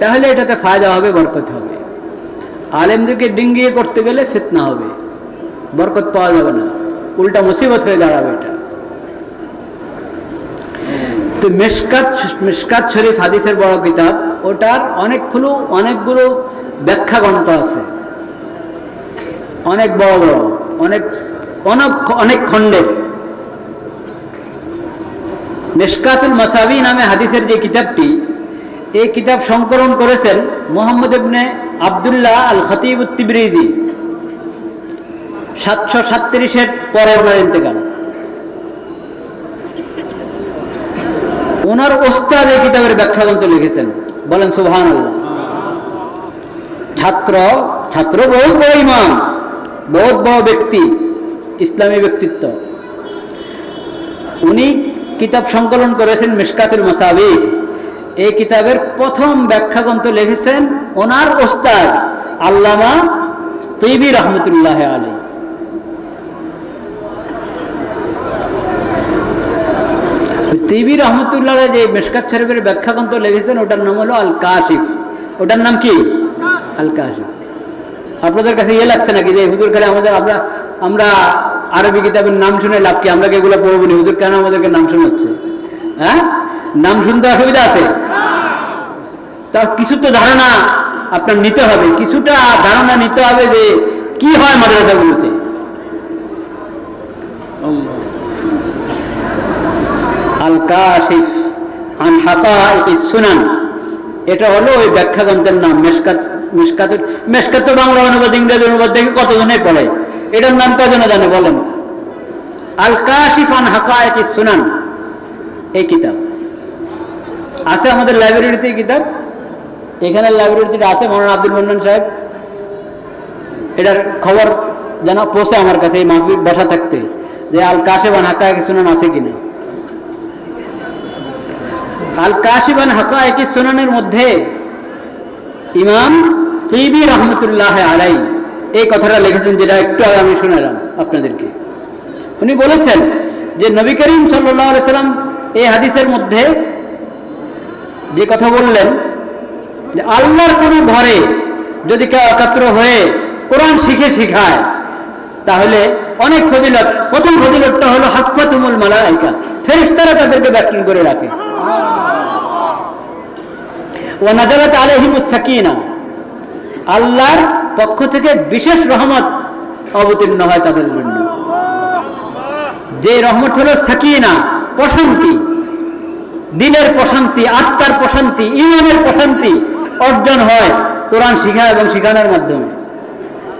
তাহলে এটাতে ফায়দা হবে, বরকত হবে। আলেমদেরকে ডিঙ্গিয়ে করতে গেলে ফিতনা হবে। বরকত পাওয়া যাবে না। উল্টা মুসিবত হয়ে দাঁড়াবে এটা। তো মেশকাত মেশকাত শরীফ হাদিসের বড় কিতাব, ওটার অনেকগুলো অনেকগুলো ব্যাখ্যা গ্রন্থ আছে। অনেক বড় বড়, অনেক অনেক অনেক খণ্ডের। মেশকাতুল মাসাবি নামে হাদিসের যে কিতাবটি এই কিতাব সংকলন করেছেন মোহাম্মদ ইবনে আবদুল্লাহ আল খতিব তিবরিজি সাতশো সাতত্রিশের পরে ওনার ইন্তেকাল। ওনার ওস্তাদ এই কিতাবের ব্যাখ্যা গ্রন্থ লিখেছেন। বলেন আল্লাহ ছাত্র ছাত্র বহুত বড় ইমাম, বহুত বড় ব্যক্তি, ইসলামী ব্যক্তিত্ব। উনি কিতাব সংকলন করেছেন মিশকাতুল মাসাবি এই কিতাবের প্রথম ব্যাখ্যা গ্রন্থ লিখেছেন ওনার ওস্তাদ আল্লামা তৈবি রহমতুল্লাহ আলী। তিবি রহমতুল্লাহ যে মেশকাত শরীফের ব্যাখ্যা গ্রন্থ লিখেছেন, ওটার নাম হলো আল কাশিফ ওটার নাম কি? আল কাশিফ আপনাদের কাছে ইয়ে লাগছে নাকি যে, হুজুর খালি আমাদের আমরা আমরা আরবি কিতাবের নাম শুনে লাভ কি? আমরা এগুলো পড়ব নি? হুজুর কেন আমাদেরকে নাম শোনাচ্ছে? হ্যাঁ? নাম শুনতে অসুবিধা আছে। তার কিছু তো ধারণা আপনার নিতে হবে। কিছুটা ধারণা নিতে হবে যে কি হয় মাদ্রাসাগুলোতে। আল কাশিফ আন হাকাইকি সুনান। এটা হলো ওই ব্যাখ্যা গ্রন্থের নাম, মেশকাত মেশকাত মেশকাত তো বাংলা অনুবাদ, ইংরেজি অনুবাদ দেখে কতজনে পড়ে? এটার নাম কজনে জানে বলেন? আল কাশিফ আন হাকাইকি সুনান। এই কিতাব। আছে আমাদের লাইব্রেরিতে কিতাব। এখানে লাইব্রেরিতে আছে, মৌলানা আব্দুল মন্নান সাহেব। এটার খবর যেন পৌঁছে আমার কাছে এই মাহফিল বসা থাকতে, যে আল কাশেব আন হাকাইকি সুনান আছে কিনা। আল কাশিবান একই সুনানের মধ্যে ইমাম তিবি রহমতুল্লাহ আলাই এই কথাটা লিখেছেন, যেটা একটু আগে আমি শুনালাম আপনাদেরকে। উনি বলেছেন যে নবী করিম সাল্লাহ সাল্লাম এই হাদিসের মধ্যে যে কথা বললেন যে আল্লাহর কোনো ঘরে যদি কেউ একাত্র হয়ে কোরআন শিখে শিখায়, তাহলে অনেক ফজিলত। প্রথম ফজিলতটা হলো হাফাতুমুল মালাইকা ফেরেশতারা তাদেরকে ব্যাখ্যান করে রাখে। ও নাজারাত সাকিনা, আল্লাহর পক্ষ থেকে বিশেষ রহমত অবতীর্ণ হয় তাদের জন্য। যে রহমত হলো সাকিনা, প্রশান্তি। দিলের প্রশান্তি, আত্মার প্রশান্তি, ইমানের প্রশান্তি অর্জন হয় কোরআন শিখা এবং শিখানোর মাধ্যমে।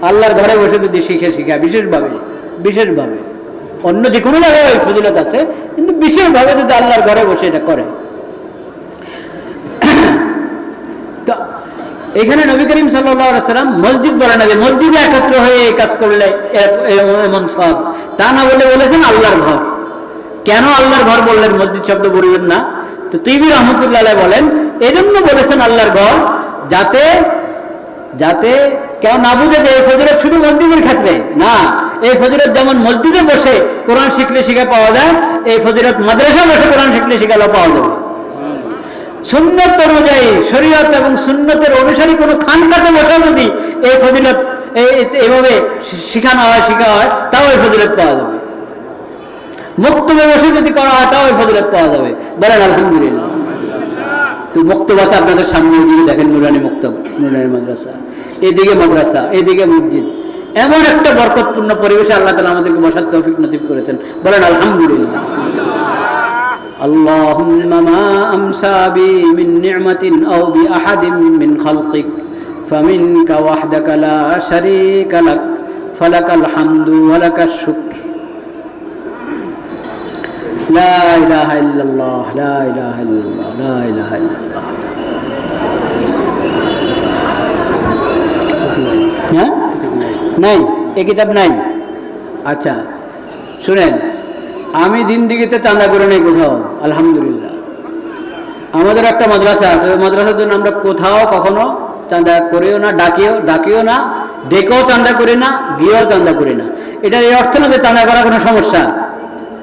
আল্লাহর ঘরে বসে যদি শিখে শিখা বিশেষভাবে বিশেষভাবে। অন্য যে কোনো জায়গায় ফজিলত আছে, কিন্তু বিশেষভাবে যদি আল্লাহর ঘরে বসে এটা করে। তো, এখানে নবী করিম সাল্লাম মসজিদ বলে না যে মসজিদে একত্র হয়ে এই কাজ করলে এমন সব তা না বলে বলেছেন আল্লাহর ঘর। কেন আল্লাহর ঘর বললেন? মসজিদ শব্দ বললেন না। তো তিবি রহমতুল্লাহ বলেন এই জন্য বলেছেন আল্লাহর ঘর, যাতে যাতে কেউ না বুঝে যে এই ফজিলত শুধু মসজিদের ক্ষেত্রে, না, এই ফজিলত যেমন মসজিদে বসে কোরআন শিখলে শিখে পাওয়া যায়, এই ফজিলত মাদ্রাসা বসে কোরআন শিখলে শিখালেও পাওয়া যাবে। সুন্নত অনুযায়ী, শরীয়ত এবং সুন্নতের অনুসারী কোনো খানকাতে বসে যদি এই ফজিলত, এই- এই- এইভাবে শিখানো হয়, শিখা হয়, তাও এই ফজিলত পাওয়া যাবে। মুক্তবে বসে যদি করা হয় তাও এই ফজিলত পাওয়া যাবে বলেন আলহামদুলিল্লাহ তো মুক্তব আছে আপনাদের সামনে দিকে দেখেন নুরানি মুক্তব নুরানি মাদ্রাসা এদিকে মাদ্রাসা এদিকে মসজিদ এমন একটা বরকতপূর্ণ পরিবেশে আল্লাহ তালা আমাদেরকে বসার তৌফিক নসিব করেছেন বলেন আলহামদুলিল্লাহ اللهم ما أمسى بي من نعمة أو بأحد من خلقك فمنك وحدك لا شريك لك فلك الحمد ولك الشكر হ্যাঁ? নাই, এ কিতাব নাই। আচ্ছা শুনেন, আমি দিন দিগিতে চাঁদা করে নেই কোথাও, আলহামদুলিল্লাহ। আমাদের একটা মাদ্রাসা আছে, ওই মাদ্রাসার জন্য আমরা কোথাও কখনো চাঁদা করিও না, ডাকিও ডাকিও না, ডেকেও চাঁদা করি না, গিয়েও চাঁদা করি না। এটা এই অর্থ না যে চাঁদা করা কোনো সমস্যা?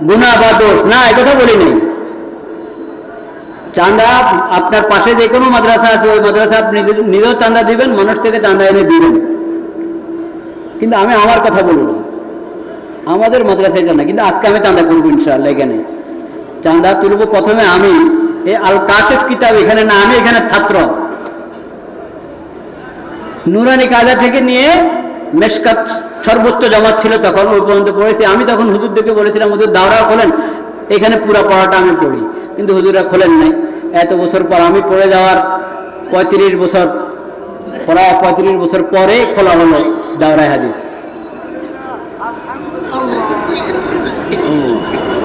গুণা বা দোষ? না এ কথা বলি নেই চাঁদা আপনার পাশে যে কোনো মাদ্রাসা আছে, ওই মাদ্রাসা আপনি নিজেও চাঁদা দিবেন, মানুষ থেকে চাঁদা এনে দিবেন। কিন্তু আমি আমার কথা বলব আমাদের মাদ্রাসা এটা না, কিন্তু আজকে আমি চাঁদা করব ইনশাআল্লাহ এখানে। চাঁদা তুলব প্রথমে আমি। এই আল কাশেফ কিতাব এখানে না, আমি এখানে ছাত্র। নুরানি কাজা থেকে নিয়ে মেশকাত সর্বোচ্চ জমাত ছিল তখন, ওই পর্যন্ত পড়েছি। আমি তখন হুজুরদেরকে বলেছিলাম, হুজুর, দাওরা খোলেন, এখানে পুরা পড়াটা আমি পড়ি। কিন্তু হুজুরা খোলেন নাই। এত বছর পর আমি পড়ে যাওয়ার পঁয়ত্রিশ বছর পড়া, পঁয়ত্রিশ বছর পরে খোলা হলো দাওরায় হাদিস।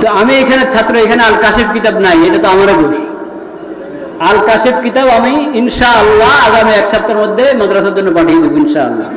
তো আমি এখানে, ছাত্র, এখানে আল কাশেফ কিতাব নাই, এটা তো আমারও দোষ। আল কাশেফ কিতাব আমি ইনশা আল্লাহ আগামী এক সপ্তাহের মধ্যে মাদ্রাসার জন্য পাঠিয়ে দেবো ইনশা আল্লাহ